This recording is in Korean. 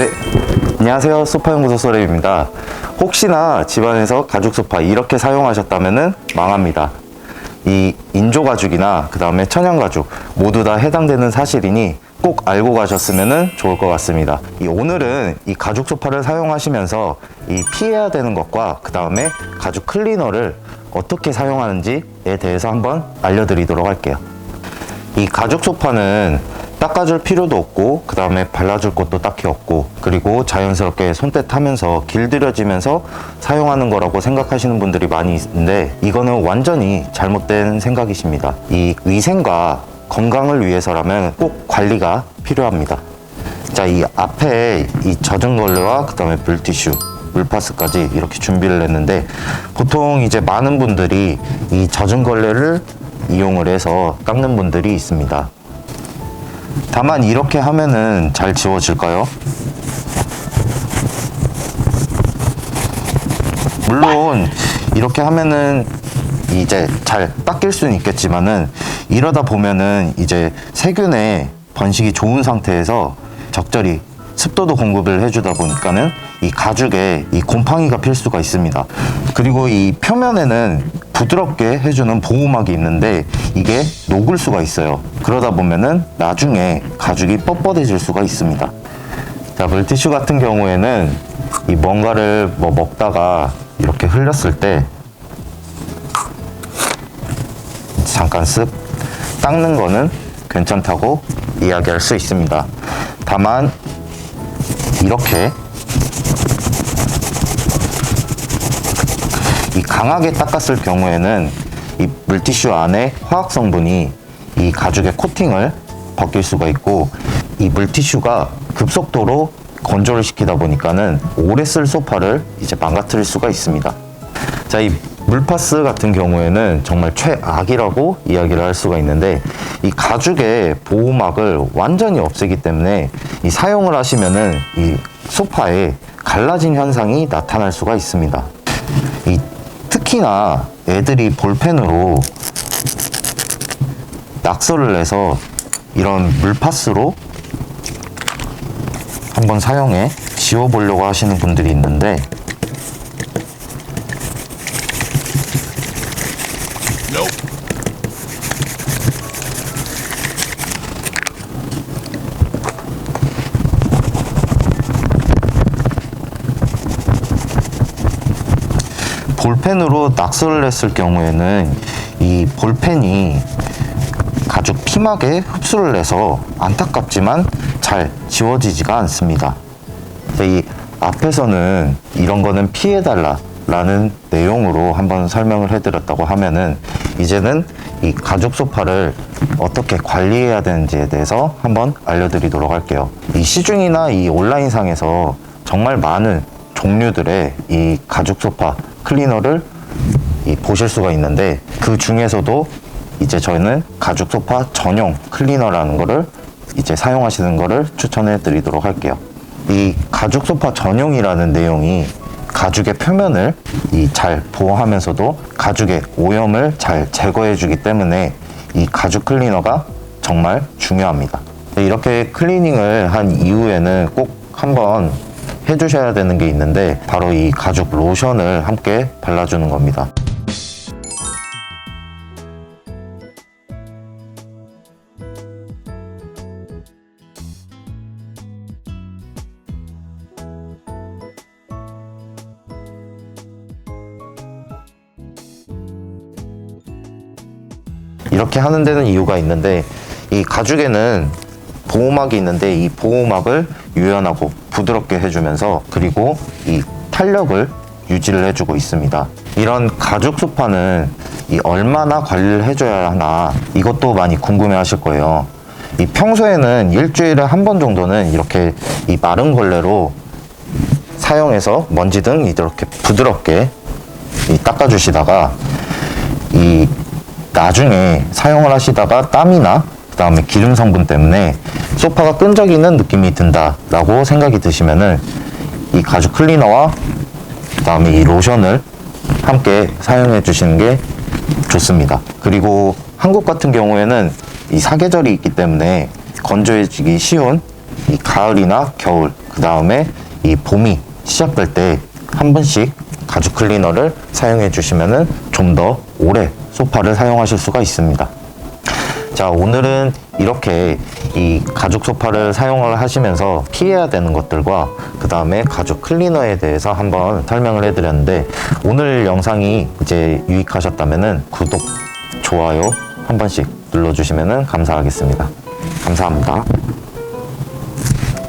네, 안녕하세요. 소파연구소 소랩입니다. 혹시나 집안에서 가죽 소파 이렇게 사용하셨다면 망합니다. 이 인조 가죽이나 그 다음에 천연 가죽 모두 다 해당되는 사실이니 꼭 알고 가셨으면 좋을 것 같습니다. 이 오늘은 이 가죽 소파를 사용하시면서 이 피해야 되는 것과 그 다음에 가죽 클리너를 어떻게 사용하는지에 대해서 한번 알려드리도록 할게요. 이 가죽 소파는 닦아줄 필요도 없고 그 다음에 발라줄 것도 딱히 없고 그리고 자연스럽게 손때 타면서 길들여지면서 사용하는 거라고 생각하시는 분들이 많이 있는데 이거는 완전히 잘못된 생각이십니다 이 위생과 건강을 위해서라면 꼭 관리가 필요합니다 자 이 앞에 이 젖은 걸레와 그 다음에 물티슈 물파스까지 이렇게 준비를 했는데 보통 이제 많은 분들이 이 젖은 걸레를 이용을 해서 깎는 분들이 있습니다. 다만 이렇게 하면은 잘 지워질까요? 물론 이렇게 하면은 이제 잘 닦일 수는 있겠지만은 이러다 보면은 이제 세균의 번식이 좋은 상태에서 적절히 습도도 공급을 해주다 보니까는 이 가죽에 이 곰팡이가 필 수가 있습니다. 그리고 이 표면에는 부드럽게 해주는 보호막이 있는데 이게 녹을 수가 있어요. 그러다 보면은 나중에 가죽이 뻣뻣해질 수가 있습니다. 자, 물티슈 같은 경우에는 이 뭔가를 뭐 먹다가 이렇게 흘렸을 때 잠깐 쓱 닦는 거는 괜찮다고 이야기할 수 있습니다. 다만 이렇게 이 강하게 닦았을 경우에는 이 물티슈 안에 화학 성분이 이 가죽의 코팅을 벗길 수가 있고 이 물티슈가 급속도로 건조를 시키다 보니까는 오래 쓸 소파를 이제 망가뜨릴 수가 있습니다. 자, 이 물파스 같은 경우에는 정말 최악이라고 이야기를 할 수가 있는데 이 가죽의 보호막을 완전히 없애기 때문에 이 사용을 하시면은 이 소파에 갈라진 현상이 나타날 수가 있습니다. 이 특히나 애들이 볼펜으로 낙서를 내서 이런 물파스로 한번 사용해 지워보려고 하시는 분들이 있는데 볼펜으로 낙서를 했을 경우에는 이 볼펜이 가죽 피막에 흡수를 해서 안타깝지만 잘 지워지지가 않습니다. 이 앞에서는 이런 거는 피해달라 라는 내용으로 한번 설명을 해드렸다고 하면은 이제는 이 가죽 소파를 어떻게 관리해야 되는지에 대해서 한번 알려드리도록 할게요. 이 시중이나 이 온라인상에서 정말 많은 종류들의 이 가죽 소파 클리너를 이 보실 수가 있는데 그 중에서도 이제 저희는 가죽 소파 전용 클리너라는 거를 이제 사용하시는 거를 추천해 드리도록 할게요. 이 가죽 소파 전용이라는 내용이 가죽의 표면을 이 잘 보호하면서도 가죽의 오염을 잘 제거해 주기 때문에 이 가죽 클리너가 정말 중요합니다. 이렇게 클리닝을 한 이후에는 꼭 한번 해주셔야 되는 게 있는데 바로 이 가죽 로션을 함께 발라주는 겁니다. 이렇게 하는 데는 이유가 있는데 이 가죽에는 보호막이 있는데 이 보호막을 유연하고 부드럽게 해주면서 그리고 이 탄력을 유지를 해주고 있습니다. 이런 가죽 소파는 이 얼마나 관리를 해줘야 하나 이것도 많이 궁금해 하실 거예요. 이 평소에는 일주일에 한 번 정도는 이렇게 이 마른 걸레로 사용해서 먼지 등 이렇게 부드럽게 이 닦아주시다가 이 나중에 사용을 하시다가 땀이나 그 다음에 기름 성분 때문에 소파가 끈적이는 느낌이 든다라고 생각이 드시면은 이 가죽 클리너와 그 다음에 이 로션을 함께 사용해 주시는 게 좋습니다. 그리고 한국 같은 경우에는 이 사계절이 있기 때문에 건조해지기 쉬운 이 가을이나 겨울 그 다음에 이 봄이 시작될 때 한 번씩 가죽 클리너를 사용해 주시면은 좀 더 오래 소파를 사용하실 수가 있습니다. 자, 오늘은 이렇게 이 가죽 소파를 사용을 하시면서 피해야 되는 것들과 그 다음에 가죽 클리너에 대해서 한번 설명을 해드렸는데 오늘 영상이 이제 유익하셨다면은 구독, 좋아요 한 번씩 눌러주시면은 감사하겠습니다. 감사합니다.